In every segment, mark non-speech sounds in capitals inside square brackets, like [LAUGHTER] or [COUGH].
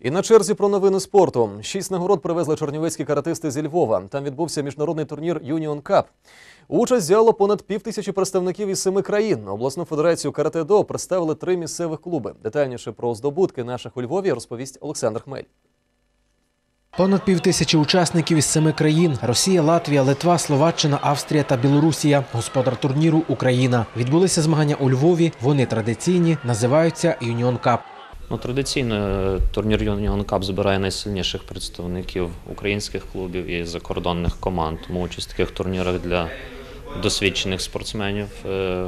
І на черзі про новини спорту. Шість нагород привезли чернівецькі каратисти зі Львова. Там відбувся міжнародний турнір Юніон Кап. Участь взяло понад півтисячі представників із семи країн. Обласну федерацію карате-до представили три місцевих клуби. Детальніше про здобутки наших у Львові розповість Олександр Хмель. Понад півтисячі учасників із семи країн: Росія, Латвія, Литва, Словаччина, Австрія та Білорусія. Господар турніру Україна. Відбулися змагання у Львові. Вони традиційні, називаються Юніон Кап. Ну, традиційно е, турнір Union Cup збирає найсильніших представників українських клубів і закордонних команд. Тому участь в таких турнірах для досвідчених спортсменів е,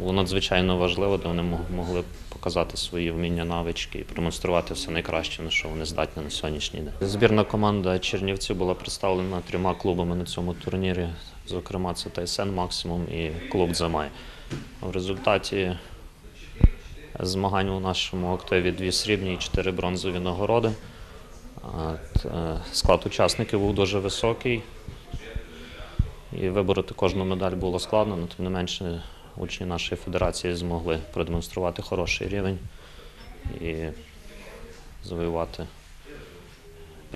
було надзвичайно важливо, де вони мог- могли показати свої вміння, навички і продемонструвати все найкраще, на що вони здатні на сьогоднішній день. Збірна команда Чернівців була представлена трьома клубами на цьому турнірі. Зокрема, це ТСН Максимум і клуб Замай. В результаті змагань у нашому активі дві срібні і чотири бронзові нагороди. Е, Склад учасників був дуже високий. І вибороти кожну медаль було складно, але тим не менше учні нашої федерації змогли продемонструвати хороший рівень і завоювати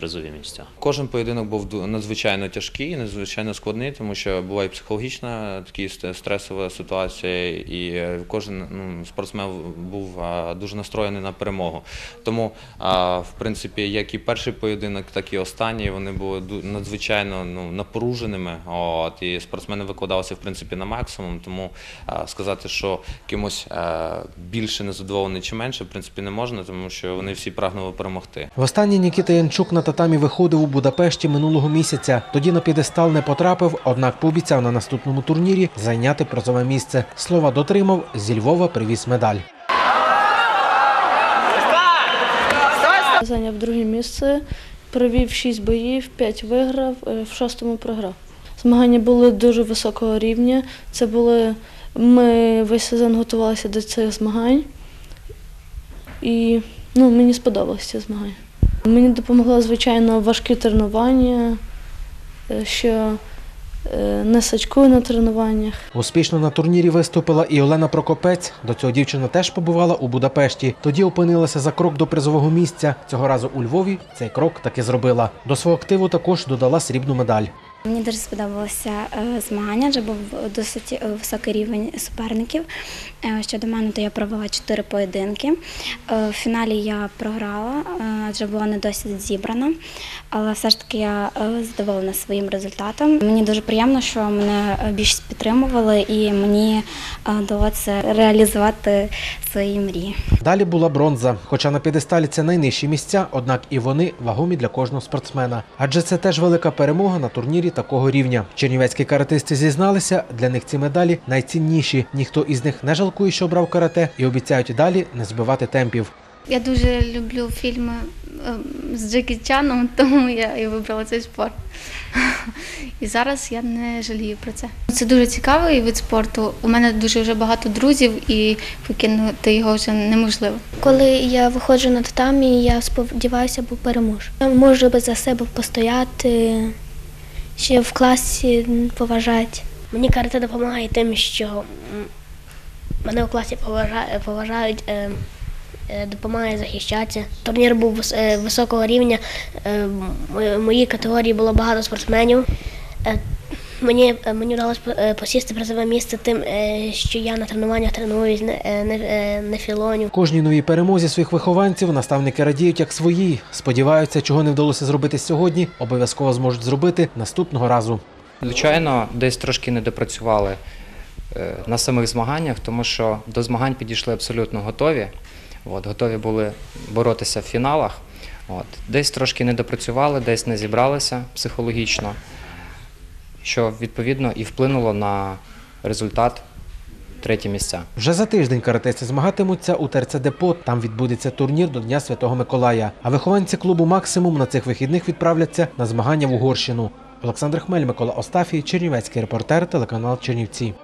призові місця. Кожен поєдинок був надзвичайно тяжкий, надзвичайно складний, тому що була і психологічна така ст- стресова ситуація, і е, кожен ну, спортсмен був а, дуже настроєний на перемогу. Тому, а, в принципі, як і перший поєдинок, так і останній, вони були ду- надзвичайно ну, напруженими. От, і спортсмени викладалися в принципі на максимум. Тому а, сказати, що кимось а, більше незадоволений чи менше, в принципі, не можна, тому що вони всі прагнули перемогти. Востаннє Нікіта Янчук на татамі виходив у Будапешті минулого місяця. Тоді на п'єдестал не потрапив, однак пообіцяв на наступному турнірі зайняти призове місце. Слова дотримав, зі Львова привіз медаль. Зайняв друге місце, провів 6 боїв, 5 виграв, е, в шостому програв. Змагання були дуже високого рівня. Це були ми весь сезон готувалися до цих змагань. І ну, мені сподобалися ці змагання. Мені допомогло, звичайно, важкі тренування, е, що е, не сачкую на тренуваннях. Успішно на турнірі виступила і Олена Прокопець. До цього дівчина теж побувала у Будапешті. Тоді опинилася за крок до призового місця. Цього разу у Львові цей крок таки зробила. До свого активу також додала срібну медаль. Мені дуже сподобалося е, змагання, адже був досить е, високий рівень суперників. Е, Щодо мене, то я провела чотири поєдинки. В фіналі я програла, адже була не досить зібрана, але все ж таки я задоволена своїм результатом. Мені дуже приємно, що мене більшість підтримували і мені вдалося реалізувати свої мрії. Далі була бронза. Хоча на п'єдесталі це найнижчі місця, однак і вони вагомі для кожного спортсмена. Адже це теж велика перемога на турнірі такого рівня. Чернівецькі каратисти зізналися, для них ці медалі найцінніші. Ніхто із них не жалкує, що обрав карате, і обіцяють і далі не збивати темпів. Я дуже люблю фільми ем, з Джекі Чаном, [LAUGHS] тому я і вибрала цей спорт. І зараз я не жалію про це. Це дуже цікавий вид спорту. У мене дуже вже багато друзів, і покинути його вже неможливо. Коли я виходжу на татамі, я сподіваюся, бо переможу. Я можу за себе постояти, ще в класі поважають. Мені карате допомагає тим, що мене в класі поважають, е, е, допомагає захищатися. Турнір був е, високого рівня. В моїй категорії було багато спортсменів. Мені, е, мені вдалося е, посісти призове місце тим, е, що я на тренуваннях тренуюсь, не, не, не філоню. Кожній новій перемозі своїх вихованців наставники радіють як свої. Сподіваються, чого не вдалося зробити сьогодні, обов'язково зможуть зробити наступного разу. Звичайно, десь трошки не допрацювали на самих змаганнях, тому що до змагань підійшли абсолютно готові. От, готові були боротися в фіналах. От, десь трошки не допрацювали, десь не зібралися психологічно, що відповідно і вплинуло на результат треті місця. Вже за тиждень каратисти змагатимуться у ТРЦ Депо. Там відбудеться турнір до Дня Святого Миколая. А вихованці клубу Максимум на цих вихідних відправляться на змагання в Угорщину. Олександр Хмель, Микола Остафій, Чернівецький репортер, телеканал Чернівці.